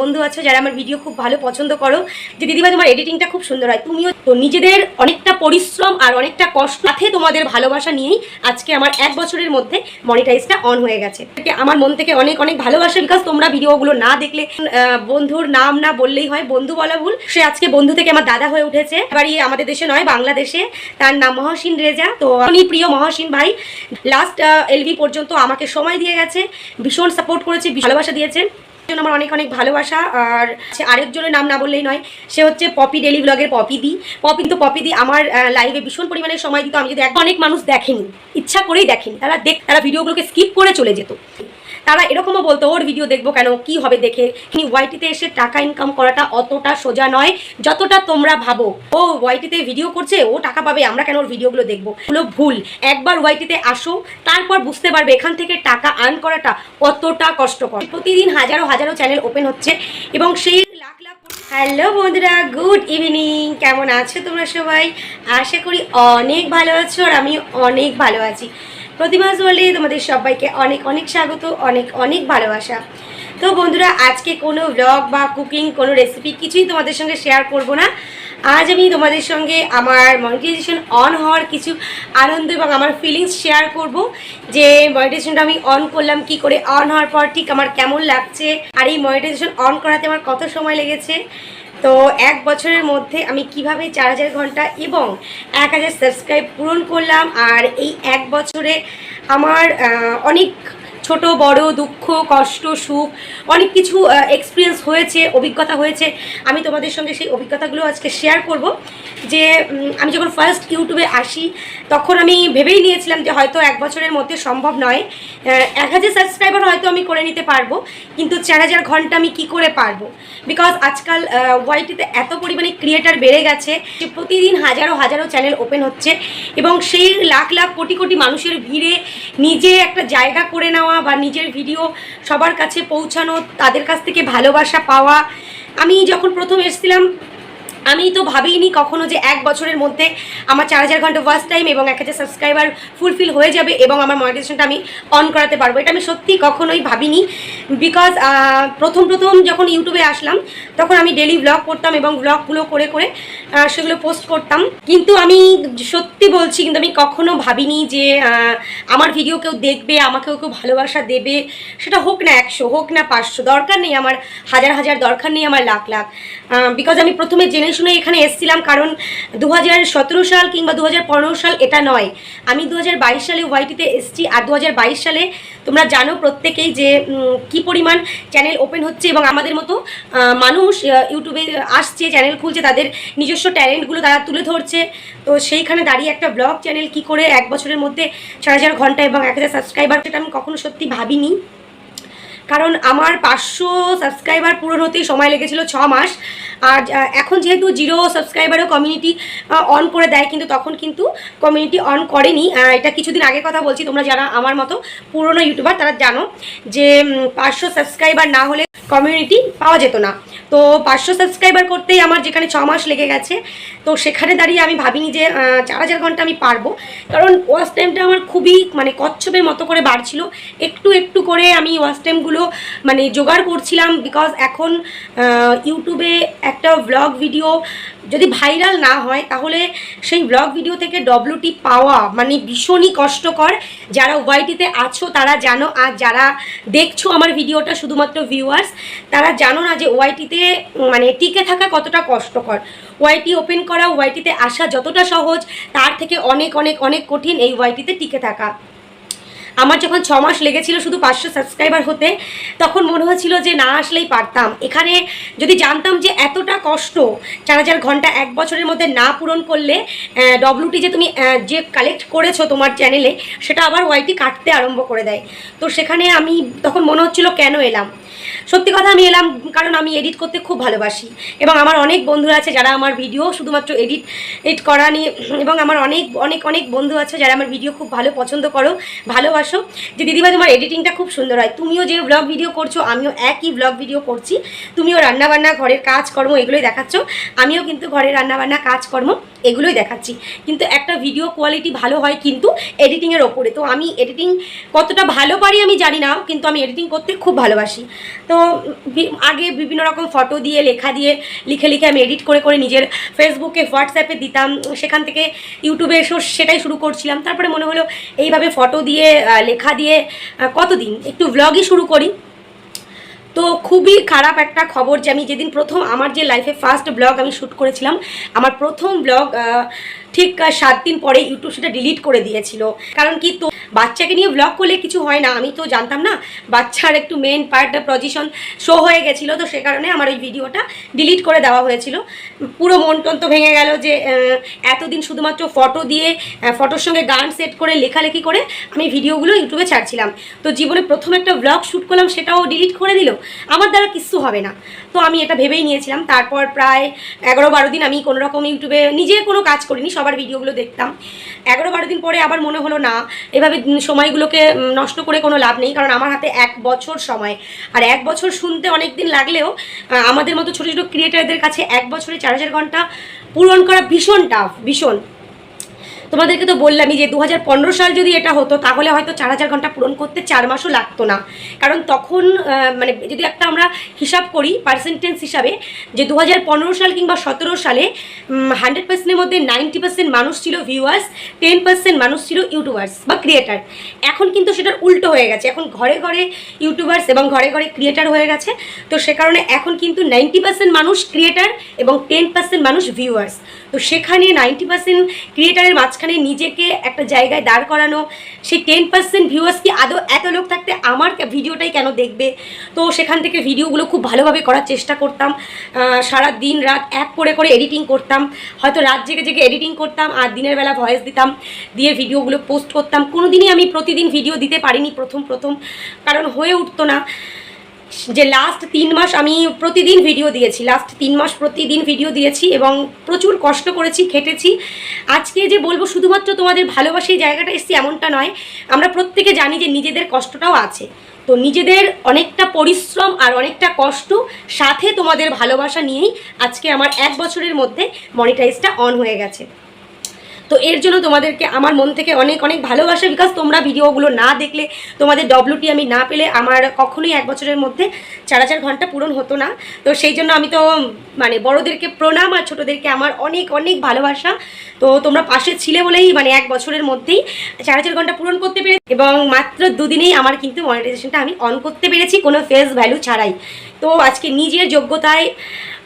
বন্ধু আছো যারা আমার ভিডিও খুব ভালো পছন্দ করো, যে দিদিভাই তোমার এডিটিংটা খুব সুন্দর হয়, তুমিও তো নিজেদের অনেকটা পরিশ্রম আর অনেকটা কষ্ট সাথে তোমাদের ভালোবাসা নিয়েই আজকে আমার এক বছরের মধ্যে মনিটাইজটা অন হয়ে গেছে। আমার মন থেকে অনেক অনেক ভালোবাসা বিকজ তোমরা ভিডিওগুলো না দেখলে বন্ধুর নাম না বললেই হয়, বন্ধু বলা ভুল। সে আজকে বন্ধু থেকে আমার দাদা হয়ে উঠেছে। এবারই আমাদের দেশে নয়, বাংলাদেশে। তার নাম মহসিন রেজা। তো উনি প্রিয় মহসিন ভাই। লাস্ট এলভি পর্যন্ত আমাকে সময় দিয়ে গেছে। ভীষণ সাপোর্ট করেছে ভালোবাসা দিয়েছে। জন্য আমার অনেক অনেক ভালোবাসা। আর সে আরেকজনের নাম না বললেই নয়, সে হচ্ছে পপি ডেলি ব্লগের পপি দি। পপি তো পপি দি, আমার লাইভে ভীষণ পরিমাণে সময় দিত। আমি যদি অনেক মানুষ দেখেনি, ইচ্ছা করেই দেখেনি। তারা দেখ তারা ভিডিওগুলোকে স্কিপ করে চলে যেত। তারা এরকমও বলতো, ওর ভিডিও দেখব কেন? কি হবে দেখে? কিন্তু ওয়াইটিতে এসে টাকা ইনকাম করাটা অতটা সোজা নয়, যতটা তোমরা ভাবো। ও ওয়াইটিতে ভিডিও করছে, ও টাকা পাবে, আমরা কেন ওর ভিডিওগুলো দেখব? ওগুলো ভুল। একবার ওয়াইটিতে আসো, তারপর বুঝতে পারবে এখান থেকে টাকা আর্ন করাটা কতটা কষ্টকর। প্রতিদিন হাজারো হাজারো চ্যানেল ওপেন হচ্ছে এবং সেই লাখ লাখ হ্যালো বন্ধুরা গুড ইভিনিং কেমন আছো তোমরা সবাই? আশা করি অনেক ভালো আছো আর আমি অনেক ভালো আছি। প্রতিমাস বলে তোমাদের সবাইকে অনেক অনেক স্বাগত, অনেক অনেক ভালোবাসা। তো বন্ধুরা, আজকে কোনো ব্লগ বা কুকিং কোনো রেসিপি কিছুই তোমাদের সঙ্গে শেয়ার করব না। আজ আমি তোমাদের সঙ্গে আমার মনিটাইজেশন অন হওয়ার কিছু আনন্দ এবং আমার ফিলিংস শেয়ার করব, যে মনিটাইজেশনটা আমি অন করলাম, কি করে অন হওয়ার পর ঠিক আমার কেমন লাগছে, আর এই মনিটাইজেশন অন করাতে আমার কত সময় লেগেছে তো এক বছরের মধ্যে আমি কীভাবে চার হাজার ঘণ্টা এবং এক হাজার সাবস্ক্রাইব পূরণ করলাম আর এই এক বছরে আমার অনেক ছোট, বড়, দুঃখ, কষ্ট, সুখ, অনেক কিছু এক্সপিরিয়েন্স হয়েছে, অভিজ্ঞতা হয়েছে। আমি তোমাদের সঙ্গে সেই অভিজ্ঞতাগুলো আজকে শেয়ার করব যে আমি যখন ফার্স্ট ইউটিউবে আসি, তখন আমি ভেবেই নিয়েছিলাম যে হয়তো এক বছরের মধ্যে সম্ভব নয়। এক হাজার সাবস্ক্রাইবার হয়তো আমি করে নিতে পারব, কিন্তু চার হাজার ঘণ্টা আমি কি করে পারব? বিকজ আজকাল ওয়াইটিতে এত পরিমাণে ক্রিয়েটার বেড়ে গেছে যে প্রতিদিন হাজারো হাজারো চ্যানেল ওপেন হচ্ছে এবং সেই লাখ লাখ, কোটি কোটি মানুষের ভিড়ে নিজে একটা জায়গা করে নেওয়া বা নিজের ভিডিও সবার কাছে পৌঁছানো, তাদের কাছ থেকে ভালোবাসা পাওয়া। আমি যখন প্রথম এসেছিলাম আমি তো ভাবিনি কখনো যে এক বছরের মধ্যে আমার চার হাজার ঘণ্টা ফার্স্ট টাইম এবং এক হাজার সাবস্ক্রাইবার ফুলফিল হয়ে যাবে এবং আমার মনিটাইজেশনটা আমি অন করাতে পারব। এটা আমি সত্যি কখনোই ভাবিনি বিকজ প্রথম প্রথম যখন ইউটিউবে আসলাম, তখন আমি ডেলি ব্লগ করতাম এবং ব্লগগুলো করে করে সেগুলো পোস্ট করতাম। কিন্তু আমি সত্যি বলছি, কিন্তু আমি কখনো ভাবিনি যে আমার ভিডিও কেউ দেখবে, আমাকেও কেউ ভালোবাসা দেবে। সেটা হোক না একশো, হোক না পাঁচশো, দরকার নেই আমার, হাজার হাজার দরকার নেই আমার লাখ লাখ। বিকজ আমি প্রথমে জেনে শুনে এখানে এসেছিলাম, কারণ দু হাজার সতেরো সাল কিংবা দু হাজার পনেরো সাল এটা নয়। আমি দু হাজার বাইশ সালে ওয়াইটিতে এসেছি, আর দু হাজার বাইশ সালে তোমরা জানো প্রত্যেকেই যে কি পরিমাণ চ্যানেল ওপেন হচ্ছে এবং আমাদের মতো মানুষ ইউটিউবে আসছে চ্যানেল খুলছে, তাদের নিজস্ব ট্যালেন্টগুলো তারা তুলে ধরছে। তো সেইখানে দাঁড়িয়ে একটা ব্লগ চ্যানেল কি করে এক বছরের মধ্যে চার হাজার ঘণ্টা এবং এক হাজার সাবস্ক্রাইবার সেটা আমি কখনো সত্যি ভাবিনি। কারণ আমার পাঁচশো সাবস্ক্রাইবার পূরণ হতেই সময় লেগেছিল ছ মাস। আর এখন যেহেতু জিরো সাবস্ক্রাইবারও কমিউনিটি অন করে দেয়, কিন্তু তখন কিন্তু কমিউনিটি অন করেনি। এটা কিছুদিন আগে কথা বলছি, তোমরা যারা আমার মতো পুরনো ইউটিউবার তারা জানো যে পাঁচশো সাবস্ক্রাইবার না হলে কমিউনিটি পাওয়া যেত না। তো পাঁচশো সাবস্ক্রাইবার করতেই আমার যেখানে ছ মাস লেগে গেছে, তো সেখানে দাঁড়িয়ে আমি ভাবিনি যে চার হাজার ঘণ্টা আমি পারব। কারণ ওয়াচ টাইমটা আমার খুবই মানে কচ্ছপের মতো করে বাড়ছিল। একটু একটু করে আমি ওয়াচ টাইমগুলো মানে জোগাড় করছিলাম বিকজ এখন ইউটিউবে একটা ব্লগ ভিডিও যদি ভাইরাল না হয়, তাহলে সেই ব্লগ ভিডিও থেকে ডব্লিউটি পাওয়া মানে ভীষণই কষ্টকর। যারা ওয়াইটিতে আছো, তারা জানো, আর যারা দেখছ আমার ভিডিওটা শুধুমাত্র ভিউয়ার্স তারা জানো না যে ওয়াইটিতে মানে টিকে থাকা কতটা কষ্টকর। ওয়াইটি ওপেন করা ওয়াইটিতে আসা যতটা সহজ, তার থেকে অনেক অনেক অনেক কঠিন এই ওয়াইটিতে টিকে থাকা। আমার যখন ছ মাস লেগেছিল শুধু পাঁচশো সাবস্ক্রাইবার হতে, তখন মনে হয়েছিল যে না আসলেই পারতাম। এখানে যদি জানতাম যে এতটা কষ্ট চার হাজার ঘণ্টা এক বছরের মধ্যে না পূরণ করলে ডব্লিউটি যে তুমি যে কালেক্ট করেছ তোমার চ্যানেলে সেটা আবার ওয়াইটি কাটতে আরম্ভ করে দেয়। তো সেখানে আমি তখন মনে হচ্ছিল কেন এলাম? সত্যি কথা আমি এলাম কারণ আমি এডিট করতে খুব ভালোবাসি। এবং আমার অনেক বন্ধুরা আছে যারা আমার ভিডিও শুধুমাত্র এডিট এডিট করা নিয়ে, এবং আমার অনেক অনেক অনেক বন্ধু আছে যারা আমার ভিডিও খুব ভালো পছন্দ করো, ভালোবাসো। যে দিদিভাই তোমার এডিটিংটা খুব সুন্দর হয়। তুমিও যে ব্লগ ভিডিও করছ, আমিও একই ব্লগ ভিডিও করছি। তুমিও রান্নাবান্না, ঘরের কাজকর্ম এগুলোই দেখাচ্ছ। আমিও কিন্তু ঘরের রান্নাবান্না, কাজকর্ম এগুলোই দেখাচ্ছি। কিন্তু একটা ভিডিও কোয়ালিটি ভালো হয় কিন্তু এডিটিংয়ের ওপরে। তো আমি এডিটিং কতটা ভালো পারি আমি জানি না, কিন্তু আমি এডিটিং করতে খুব ভালোবাসি। তো বি- আগে বিভিন্ন রকম ফটো দিয়ে, লেখা দিয়ে, লিখে লিখে আমি এডিট করে করে নিজের ফেসবুকে হোয়াটসঅ্যাপে দিতাম। সেখান থেকে ইউটিউবে এসেও সেটাই শুরু করছিলাম। তারপরে মনে হলো এইভাবে ফটো দিয়ে লেখা দিয়ে কতদিন? একটু ব্লগই শুরু করি। তো খুবই খারাপ একটা খবর যে আমি যেদিন প্রথম আমার যে লাইফে ফার্স্ট ব্লগ আমি শ্যুট করেছিলাম, আমার প্রথম ব্লগ ঠিক সাত দিন পরে ইউটিউব সেটা ডিলিট করে দিয়েছিল। কারণ কি, তো বাচ্চাকে নিয়ে ব্লগ করলে কিছু হয় না। আমি তো জানতাম না, বাচ্চার একটু মেন পার্ট পজিশন শো হয়ে গেছিল। তো সে কারণে আমার ওই ভিডিওটা ডিলিট করে দেওয়া হয়েছিল। পুরো মন টন তো ভেঙে গেল যে এতদিন শুধুমাত্র ফটো দিয়ে ফটোর সঙ্গে গান সেট করে, লেখালেখি করে আমি ভিডিওগুলো ইউটিউবে ছাড়ছিলাম। তো জীবনে প্রথম একটা ব্লগ শ্যুট করলাম, সেটাও ডিলিট করে দিল। আমার দ্বারা কিচ্ছু হবে না। তো আমি এটা ভেবেই নিয়েছিলাম। তারপর প্রায় এগারো বারো দিন আমি কোনো রকম ইউটিউবে নিজে কোনো কাজ করিনি সবার ভিডিওগুলো দেখতাম। এগারো বারো দিন পরে আবার মনে হলো, না, এভাবে সময়গুলোকে নষ্ট করে কোনো লাভ নেই, কারণ আমার হাতে এক বছর সময়। আর এক বছর শুনতে অনেক দিন লাগলেও আমাদের মতো ছোটো ছোটো ক্রিয়েটারদের কাছে এক বছরে চার হাজার ঘণ্টা পূরণ করা ভীষণ টাফ ভীষণ। তোমাদেরকে তো বললামই যে দু হাজার পনেরো সাল যদি এটা হতো, তাহলে হয়তো চার হাজার ঘণ্টা পূরণ করতে চার মাসও লাগতো না। কারণ তখন মানে যদি একটা আমরা হিসাব করি পার্সেন্টেজ হিসাবে, যে দু হাজার পনেরো সাল কিংবা সতেরো সালে হান্ড্রেড পার্সেন্টের মধ্যে নাইনটি পার্সেন্ট মানুষ ছিল ভিউয়ার্স টেন পার্সেন্ট মানুষ ছিল ইউটিউবার্স বা ক্রিয়েটার এখন কিন্তু সেটার উল্টো হয়ে গেছে। এখন ঘরে ঘরে ইউটিউবার্স এবং ঘরে ঘরে ক্রিয়েটার হয়ে গেছে। তো সে কারণে এখন কিন্তু নাইনটি পার্সেন্ট মানুষ ক্রিয়েটার এবং টেন পার্সেন্ট মানুষ ভিউয়ার্স তো সেখানে নাইনটি পার্সেন্ট ক্রিয়েটারের মাঝখানে নিজেকে একটা জায়গায় দাঁড় করানো, সেই টেন পার্সেন্ট ভিউয়ার্স কি আদৌ এত লোক থাকতে আমার ভিডিওটাই কেন দেখবে? তো সেখান থেকে ভিডিওগুলো খুব ভালোভাবে করার চেষ্টা করতাম। সারা দিন রাত এক করে করে এডিটিং করতাম। হয়তো রাত জেগে জেগে এডিটিং করতাম আর দিনের বেলা ভয়েস দিতাম, দিয়ে ভিডিওগুলো পোস্ট করতাম। কোনো দিনই আমি প্রতিদিন ভিডিও দিতে পারিনি প্রথম প্রথম, কারণ হয়ে উঠতো না। যে লাস্ট তিন মাস আমি প্রতিদিন ভিডিও দিয়েছি। লাস্ট তিন মাস প্রতিদিন ভিডিও দিয়েছি এবং প্রচুর কষ্ট করেছি, খেটেছি। আজকে যে বলব, শুধুমাত্র তোমাদের ভালোবাসি জায়গাটা এসছি এমনটা নয়, আমরা প্রত্যেকে জানি যে নিজেদের কষ্টটাও আছে। তো নিজেদের অনেকটা পরিশ্রম আর অনেকটা কষ্ট সাথে তোমাদের ভালোবাসা নিয়েই আজকে আমার এক বছরের মধ্যে মনিটাইজটা অন হয়ে গেছে। তো এর জন্য তোমাদেরকে আমার মন থেকে অনেক অনেক ভালোবাসা বিকজ তোমরা ভিডিওগুলো না দেখলে, তোমাদের ডব্লিউটি আমি না পেলে আমার কখনোই এক বছরের মধ্যে চার হাজার ঘণ্টা পূরণ হতো না। তো সেই জন্য আমি তো মানে বড়োদেরকে প্রণাম আর ছোটোদেরকে আমার অনেক অনেক ভালোবাসা। তো তোমরা পাশে ছিলে বলেই মানে এক বছরের মধ্যেই চার হাজার ঘণ্টা পূরণ করতে পেরে এবং মাত্র দুদিনেই আমার কিন্তু মনিটাইজেশনটা আমি অন করতে পেরেছি, কোনো ফেস ভ্যালু ছাড়াই। তো আজকে নিজের যোগ্যতায়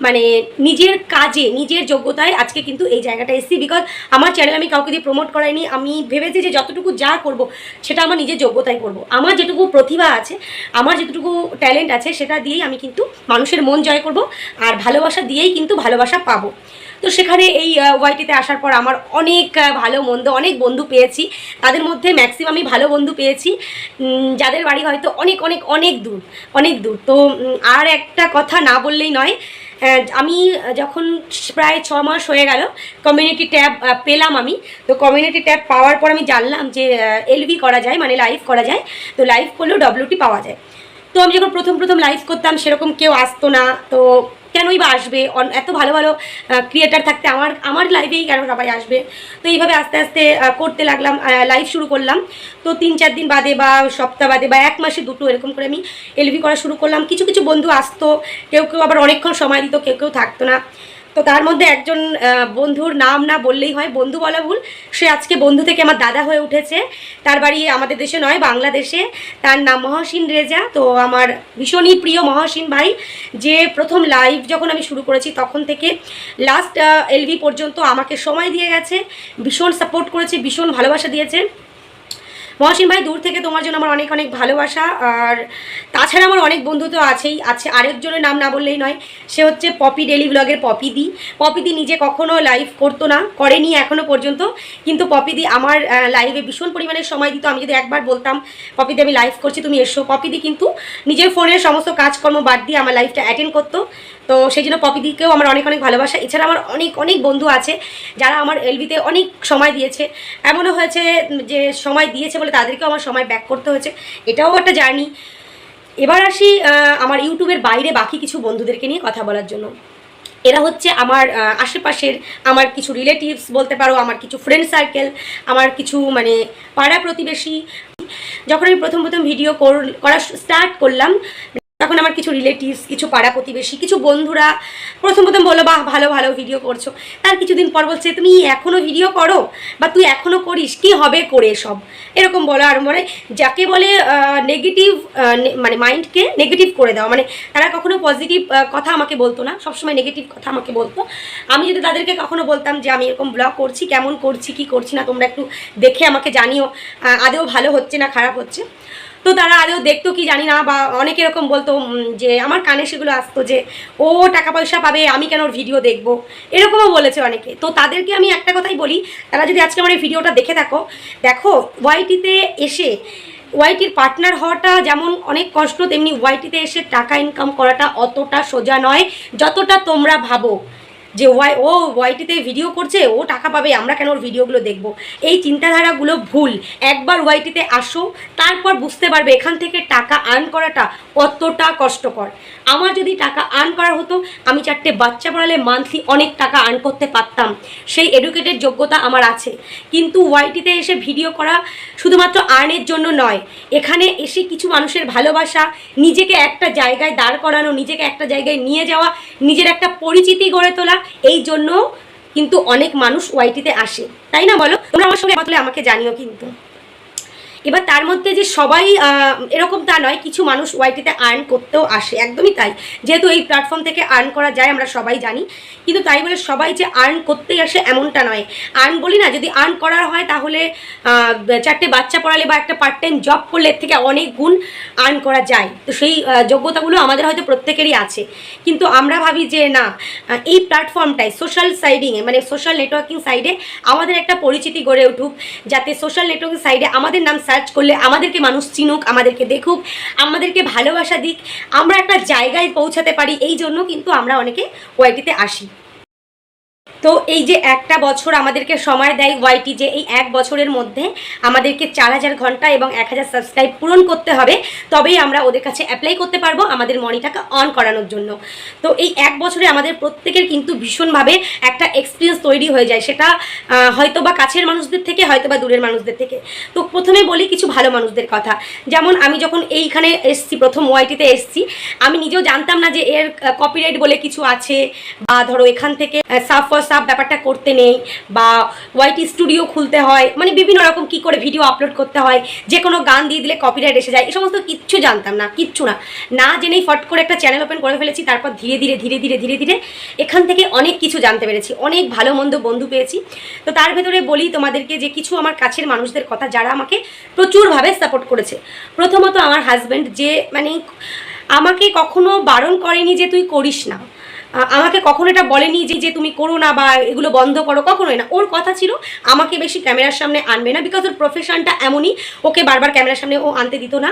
মানে নিজের কাজে, নিজের যোগ্যতায় আজকে কিন্তু এই জায়গাটা এসেছি বিকজ আমার চ্যানেল আমি কাউকে দিয়ে প্রমোট করাইনি। আমি ভেবেছি যে যতটুকু যা করব, সেটা আমার নিজের যোগ্যতায় করব। আমার যেটুকু প্রতিভা আছে, আমার যেটুকু ট্যালেন্ট আছে, সেটা দিয়েই আমি কিন্তু মানুষের মন জয় করব আর ভালোবাসা দিয়েই কিন্তু ভালোবাসা পাবো। তো সেখানে এই ওয়াইটিতে আসার পর আমার অনেক ভালো মন্দ, অনেক বন্ধু পেয়েছি। তাদের মধ্যে ম্যাক্সিমামই ভালো বন্ধু পেয়েছি। যাদের বাড়ি হয়তো অনেক অনেক অনেক দূর অনেক দূর। তো আর একটা কথা না বললেই নয় আমি যখন প্রায় ছ মাস হয়ে গেল কমিউনিটি ট্যাব পেলাম আমি। তো কমিউনিটি ট্যাব পাওয়ার পর আমি জানলাম যে এলভি করা যায় মানে লাইভ করা যায়। তো লাইভ করলেও ডব্লিউটি পাওয়া যায়। তো আমি যখন প্রথম প্রথম লাইভ করতাম, সেরকম কেউ আসতো না। তো কেনই বা আসবে? এত ভালো ভালো ক্রিয়েটার থাকতে আমার আমার লাইফেই কেন সবাই আসবে? তো এইভাবে আস্তে আস্তে করতে লাগলাম লাইভ শুরু করলাম। তো তিন চার দিন বাদে বা সপ্তাহ বাদে বা এক মাসে দুটো এরকম করে আমি এলভি করা শুরু করলাম। কিছু কিছু বন্ধু আসতো, কেউ কেউ আবার অনেকক্ষণ সময় দিত, কেউ কেউ থাকতো না। তো তার মধ্যে একজন বন্ধুর নাম না বললেই হয়, বন্ধু বলা ভুল। সে আজকে বন্ধু থেকে আমার দাদা হয়ে উঠেছে। তার বাড়ি আমাদের দেশে নয়, বাংলাদেশে। তার নাম মহাসিন রেজা। তো আমার ভীষণই প্রিয় মহাসিন ভাই, যে প্রথম লাইভ যখন আমি শুরু করেছি তখন থেকে লাস্ট এলভি পর্যন্ত আমাকে সময় দিয়ে গেছে, ভীষণ সাপোর্ট করেছে, ভীষণ ভালোবাসা দিয়েছে। মহাসিন ভাই, দূর থেকে তোমার জন্য আমার অনেক অনেক ভালোবাসা। আর তাছাড়া আমার অনেক বন্ধু তো আছেই। আছে আরেকজনের নাম না বললেই নয়। সে হচ্ছে পপি ডেলি ব্লগের পপিদি পপিদি নিজে কখনো লাইভ করতো না, করেনি এখনও পর্যন্ত। কিন্তু পপিদি আমার লাইভে ভীষণ পরিমাণে সময় দিত। আমি যদি একবার বলতাম পপিদি আমি লাইভ করছি, তুমি এসো। পপিদি কিন্তু নিজের ফোনের সমস্ত কাজকর্ম বাদ দিয়ে আমার লাইভটা অ্যাটেন্ড করতো। তো সেই জন্য পপিদিকেও আমার অনেক অনেক ভালোবাসা। এছাড়া আমার অনেক অনেক বন্ধু আছে যারা আমার এলবিতে অনেক সময় দিয়েছে। এমনও হয়েছে যে সময় দিয়েছে বলে তাদেরকেও আমার সময় ব্যাক করতে হয়েছে। এটাও একটা জার্নি এবার আসি আমার ইউটিউবের বাইরে বাকি কিছু বন্ধুদেরকে নিয়ে কথা বলার জন্য। এরা হচ্ছে আমার আশেপাশের, আমার কিছু রিলেটিভস বলতে পারো, আমার কিছু ফ্রেন্ড সার্কেল আমার কিছু মানে পাড়া প্রতিবেশী। যখন আমি প্রথম প্রথম ভিডিও করা স্টার্ট করলাম তখন আমার কিছু রিলেটিভস কিছু পাড়া প্রতিবেশী, কিছু বন্ধুরা প্রথম প্রথম বলল, বাহ, ভালো ভালো ভিডিও করছ। তার কিছুদিন পর বলছে, তুমি এখনও ভিডিও করো? বা তুই এখনও করিস? কি হবে করে সব? এরকম বলো আর মানে যাকে বলে নেগেটিভ মানে মাইন্ডকে নেগেটিভ করে দেওয়া। মানে তারা কখনো পজিটিভ কথা আমাকে বলতো না, সবসময় নেগেটিভ কথা আমাকে বলতো। আমি যদি তাদেরকে কখনো বলতাম যে, আমি এরকম ব্লগ করছি, কেমন করছি, কি করছি না, তোমরা একটু দেখে আমাকে জানিও। আদেও ভালো হচ্ছে না, খারাপ হচ্ছে। তো তারা আদেও দেখতো কি জানি না, বা অনেক এরকম বলতো যে আমার কানে সেগুলো আসতো যে, ও টাকা পয়সা পাবে, আমি কেন ভিডিও দেখব? এরকমও বলেছে অনেকে। তো তাদেরকে আমি একটা কথাই বলি, তারা যদি আজকে আমার এই ভিডিওটা দেখে থাকো, দেখো ওয়াইটিতে এসে ওয়াইটির পার্টনার হওয়াটা যেমন অনেক কষ্ট, তেমনি ওয়াইটিতে এসে টাকা ইনকাম করাটা অতটা সোজা নয়, যতটা তোমরা ভাবো। যে ওয়াই, ও ওয়াইটিতে ভিডিও করছে, ও টাকা পাবে, আমরা কেন ওর ভিডিওগুলো দেখব? এই চিন্তাধারাগুলো ভুল। একবার ওয়াইটিতে আসো, তারপর বুঝতে পারবে এখান থেকে টাকা আর্ন করাটা কতটা কষ্টকর। আমার যদি টাকা আর্ন করা হতো, আমি চারটে বাচ্চা পড়ালে মান্থলি অনেক টাকা আর্ন করতে পারতাম। সেই এডুকেটেড যোগ্যতা আমার আছে। কিন্তু ওয়াইটিতে এসে ভিডিও করা শুধুমাত্র আর্নের জন্য নয়। এখানে এসে কিছু মানুষের ভালোবাসা, নিজেকে একটা জায়গায় দাঁড় করানো, নিজেকে একটা জায়গায় নিয়ে যাওয়া, নিজের একটা পরিচিতি গড়ে তোলা এই জন্য কিন্তু অনেক মানুষ ওয়াইটিতে আসে। তাই না বলো? তোমরা আমার সঙ্গে আমাকে জানিও কিন্তু। এবার তার মধ্যে যে সবাই এরকম তা নয়, কিছু মানুষ ওয়াইটিতে আর্ন করতেও আসে, একদমই তাই। যেহেতু এই প্ল্যাটফর্ম থেকে আর্ন করা যায়, আমরা সবাই জানি। কিন্তু তাই বলে সবাই যে আর্ন করতেই আসে এমনটা নয়। আর্ন বলি না, যদি আর্ন করার হয় তাহলে চারটে বাচ্চা পড়ালে বা একটা পার্ট টাইম জব করলে থেকে অনেক গুণ আর্ন করা যায়। তো সেই যোগ্যতাগুলো আমাদের হয়তো প্রত্যেকেরই আছে। কিন্তু আমরা ভাবি যে না এই প্ল্যাটফর্মটায় সোশ্যাল সাইডিংয়ে মানে সোশ্যাল নেটওয়ার্কিং সাইডে আমাদের একটা পরিচিতি গড়ে উঠুক, যাতে সোশ্যাল নেটওয়ার্কিং সাইডে আমাদের নাম সার্চ করলে আমাদেরকে মানুষ চিনুক, আমাদেরকে দেখুক, আমাদেরকে ভালোবাসা দিক। আমরা একটা জায়গায় পৌঁছাতে পারি, এই জন্য কিন্তু আমরা অনেকে ওয়াইটিতে আসি। তো এই যে একটা বছর আমাদেরকে সময় দেয় ওয়াইটি যে এই এক বছরের মধ্যে আমাদেরকে চার হাজার ঘণ্টা এবং এক হাজার সাবস্ক্রাইব পূরণ করতে হবে, তবেই আমরা ওদের কাছে অ্যাপ্লাই করতে পারব আমাদের মনিটাকে অন করানোর জন্য। তো এই এক বছরে আমাদের প্রত্যেকের কিন্তু ভীষণভাবে একটা এক্সপিরিয়েন্স তৈরি হয়ে যায়, সেটা হয়তো বা কাছের মানুষদের থেকে হয়তো বা দূরের মানুষদের থেকে। তো প্রথমে বলি কিছু ভালো মানুষদের কথা। যেমন আমি যখন এইখানে এসছি, প্রথম ওয়াইটিতে এসছি, আমি নিজেও জানতাম না যে এর কপিরাইট বলে কিছু আছে, বা ধরো এখান থেকে সাফ ফর ব্যাপারটা করতে নেই বা ওয়াইটি স্টুডিও খুলতে হয় মানে বিভিন্ন রকম কি করে ভিডিও আপলোড করতে হয় যে কোনো গান দিয়ে দিলে কপিরাইট এসে যায় এই সমস্ত কিচ্ছু জানতাম না, কিচ্ছু না। না জেনেই ফট করে একটা চ্যানেল ওপেন করে ফেলেছি, তারপর ধীরে ধীরে ধীরে ধীরে ধীরে ধীরে এখান থেকে অনেক কিছু জানতে পেরেছি, অনেক ভালো মন্দ বন্ধু পেয়েছি। তো তার ভেতরে বলি তোমাদেরকে যে কিছু আমার কাছের মানুষদের কথা যারা আমাকে প্রচুরভাবে সাপোর্ট করেছে। প্রথমত আমার হাজব্যান্ড যে মানে আমাকে কখনো বারণ করেনি যে তুই করিস না। আমাকে কখনো এটা বলেনি যে যে তুমি করো না বা এগুলো বন্ধ করো, কখনোই না। ওর কথা ছিল, আমাকে বেশি ক্যামেরার সামনে আনবে না বিকজ ওর প্রফেশনটা এমনই, ওকে বারবার ক্যামেরার সামনে ও আনতে দিত না।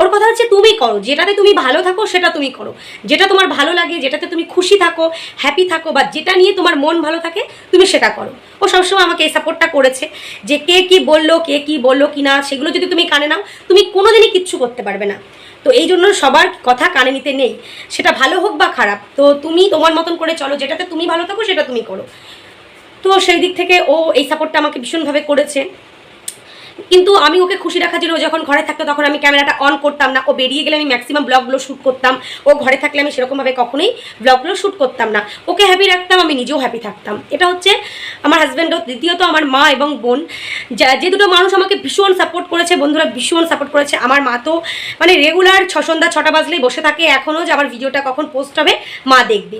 ওর কথা হচ্ছে, তুমি করো, যেটাতে তুমি ভালো থাকো, সেটা তুমি করো। যেটা তোমার ভালো লাগে, যেটাতে তুমি খুশি থাকো হ্যাপি থাকো বা যেটা নিয়ে তোমার মন ভালো থাকে, তুমি সেটা করো। ও সবসময় আমাকে এই সাপোর্টটা করেছে যে, কে কি বলল, কে কি বলল কি না সেগুলো যদি তুমি কানে নাও, তুমি কোনোদিনই কিচ্ছু করতে পারবে না। তো এই জন্য সবার কথা কানে নিতে নেই। সেটা ভালো হোক বা খারাপ, তো তুমি তোমার মতন করে চলো, যেটাতে তুমি ভালো থাকো সেটা তুমি করো। তো সেই দিক থেকে ও এই সাপোর্টটা আমাকে ভীষণভাবে করেছে। কিন্তু আমি ওকে খুশি রাখার জন্য যখন ঘরে থাকতো তখন আমি ক্যামেরাটা অন করতাম না। ও বেরিয়ে গেলে আমি ম্যাক্সিমাম ব্লগগুলো শ্যুট করতাম। ও ঘরে থাকলে আমি সেরকমভাবে কখনোই ব্লগগুলো শ্যুট করতাম না। ওকে হ্যাপি রাখতাম, আমি নিজেও হ্যাপি থাকতাম। এটা হচ্ছে আমার হাজব্যান্ডও দ্বিতীয়ত আমার মা এবং বোন। যা যে দুটো মানুষ আমাকে ভীষণ সাপোর্ট করেছে, বন্ধুরা ভীষণ সাপোর্ট করেছে। আমার মা তো মানে রেগুলার ছ সন্ধ্যা, ছটা বাজলেই বসে থাকে। এখনও যে আমার ভিডিওটা কখন পোস্ট হবে, মা দেখবে।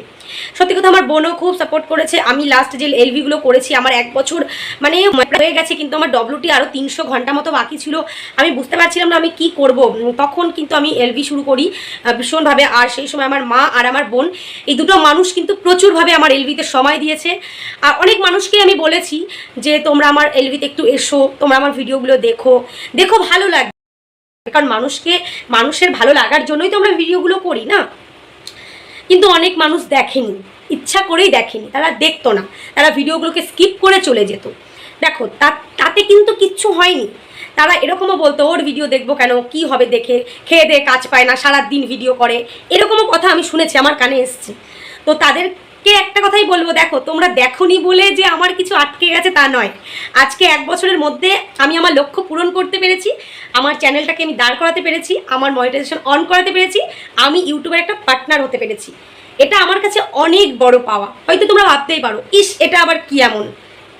সত্যি কথা আমার বোনও খুব সাপোর্ট করেছে। আমি লাস্ট যে এলভিগুলো করেছি, আমার এক বছর মানে হয়ে গেছে, কিন্তু আমার ডব্লিউটি আরও তিনশো ঘণ্টা মতো বাকি ছিল। আমি বুঝতে পারছিলাম না আমি কি করব। তখন কিন্তু আমি এলবি শুরু করি ভীষণভাবে। আর সেই সময় আমার মা আর আমার বোন, এই দুটো মানুষ কিন্তু প্রচুরভাবে আমার এলভিতে সময় দিয়েছে। আর অনেক মানুষকে আমি বলেছি যে, তোমরা আমার এলভিতে একটু এসো, তোমরা আমার ভিডিওগুলো দেখো। দেখো, ভালো লাগে কারণ মানুষকে, মানুষের ভালো লাগার জন্যই তো আমরা ভিডিওগুলো করি, না? কিন্তু অনেক মানুষ দেখেনি, ইচ্ছা করেই দেখেনি। তারা দেখতো না। তারা ভিডিওগুলোকে স্কিপ করে চলে যেত। দেখো তা- তাতে কিন্তু কিচ্ছু হয়নি। তারা এরকমও বলতো, ওর ভিডিও দেখব কেন? কি হবে দেখে? খেয়ে দেয়ে কাজ পায় না সারা দিন ভিডিও করে। এরকমও কথা আমি শুনেছি, আমার কানে এসছে। তো তাদের আজকে একটা কথাই বলব, দেখো, তোমরা দেখোনি বলে যে আমার কিছু আটকে গেছে তা নয়। আজকে এক বছরের মধ্যে আমি আমার লক্ষ্য পূরণ করতে পেরেছি, আমার চ্যানেলটাকে আমি দাঁড় করাতে পেরেছি, আমার মনিটাইজেশন অন করাতে পেরেছি, আমি ইউটিউবের একটা পার্টনার হতে পেরেছি। এটা আমার কাছে অনেক বড় পাওয়া। হয়তো তোমরা ভাবতেই পারো, ইস, এটা আবার কি এমন?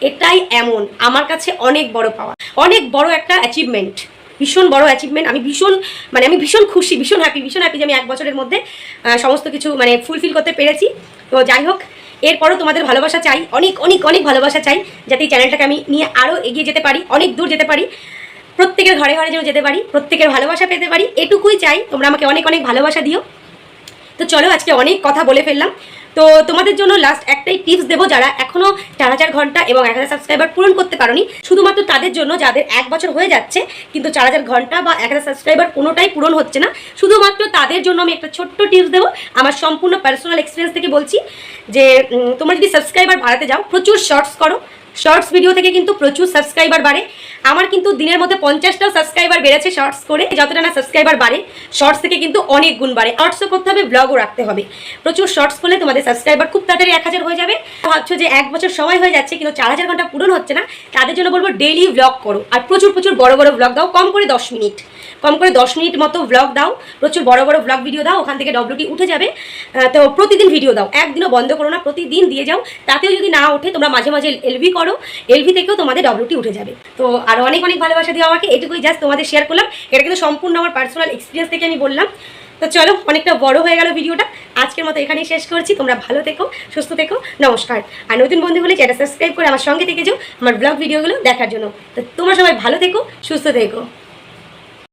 এটাই এমন। আমার কাছে অনেক বড় পাওয়া। অনেক বড় একটা অ্যাচিভমেন্ট ভীষণ বড় অ্যাচিভমেন্ট আমি ভীষণ মানে আমি ভীষণ খুশি, ভীষণ হ্যাপি ভীষণ হ্যাপি যে আমি এক বছরের মধ্যে সমস্ত কিছু মানে ফুলফিল করতে পেরেছি। তো যাই হোক, এরপরও তোমাদের ভালোবাসা চাই। অনেক অনেক অনেক ভালোবাসা চাই, যাতে এই চ্যানেলটাকে আমি নিয়ে আরও এগিয়ে যেতে পারি, অনেক দূর যেতে পারি, প্রত্যেকের ঘরে ঘরে যেন যেতে পারি, প্রত্যেকের ভালোবাসা পেতে পারি। এটুকুই চাই। তোমরা আমাকে অনেক অনেক ভালোবাসা দিও। তো চলো, আজকে অনেক কথা বলে ফেললাম। তো তোমাদের জন্য লাস্ট একটাই টিপস দেবো যারা এখনও চার হাজার ঘণ্টা এবং এক হাজার সাবস্ক্রাইবার পূরণ করতে পারোনি। শুধুমাত্র তাদের জন্য যাদের এক বছর হয়ে যাচ্ছে, কিন্তু চার হাজার ঘণ্টা বা এক হাজার সাবস্ক্রাইবার কোনোটাই পূরণ হচ্ছে না, শুধুমাত্র তাদের জন্য আমি একটা ছোট্ট টিপস দেবো। আমার সম্পূর্ণ পার্সোনাল এক্সপিরিয়েন্স থেকে বলছি যে তোমরা যদি সাবস্ক্রাইবার বাড়াতে যাও, প্রচুর শর্টস করো শর্টস ভিডিও থেকে কিন্তু প্রচুর সাবস্ক্রাইবার বাড়ে। আমার কিন্তু দিনের মধ্যে পঞ্চাশটাও সাবস্ক্রাইবার বেড়েছে শর্টস করে। যতটা না সাবস্ক্রাইবার বাড়ে শর্টস থেকে কিন্তু অনেক গুণ বাড়ে। শর্টসও করতে হবে ব্লগও রাখতে হবে। প্রচুর শর্টস করলে তোমাদের সাবস্ক্রাইবার খুব তাড়াতাড়ি এক হাজার হয়ে যাবে। ভাবছ যে এক বছর সময় হয়ে যাচ্ছে, কিন্তু চার হাজার ঘণ্টা পূরণ হচ্ছে না। তাদের জন্য বলব ডেইলি ব্লগ করো। আর প্রচুর প্রচুর বড় বড় ব্লগ দাও, কম করে দশ মিনিট। কম করে দশ মিনিট মতো ব্লগ দাও। প্রচুর বড় বড় ব্লগ ভিডিও দাও, ওখান থেকে ডব্লিউটি উঠে যাবে। তো প্রতিদিন ভিডিও দাও। একদিনও বন্ধ করো না, প্রতিদিন দিয়ে যাও। তাতেও যদি না ওঠে, তোমরা মাঝে মাঝে এলভি করো। এলভি থেকেও তোমাদের ডব্লিউটি উঠে যাবে। তো আর অনেক অনেক ভালোবাসা দিও আমাকে। এটুকুই জাস্ট তোমাদের শেয়ার করলাম। এটা কিন্তু সম্পূর্ণ আমার পার্সোনাল এক্সপিরিয়েন্স থেকে আমি বললাম। তো চলো, অনেকটা বড় হয়ে গেল ভিডিওটা আজকের মতো এখানেই শেষ করছি। তোমরা ভালো থেকো, সুস্থ থেকো। নমস্কার। আর নতুন বন্ধু হলে চ্যানেল সাবস্ক্রাইব করে আমার সঙ্গে থেকে যাও, আমার ব্লগ ভিডিওগুলো দেখার জন্য। তো তোমরা সবাই ভালো থেকো, সুস্থ থেকো।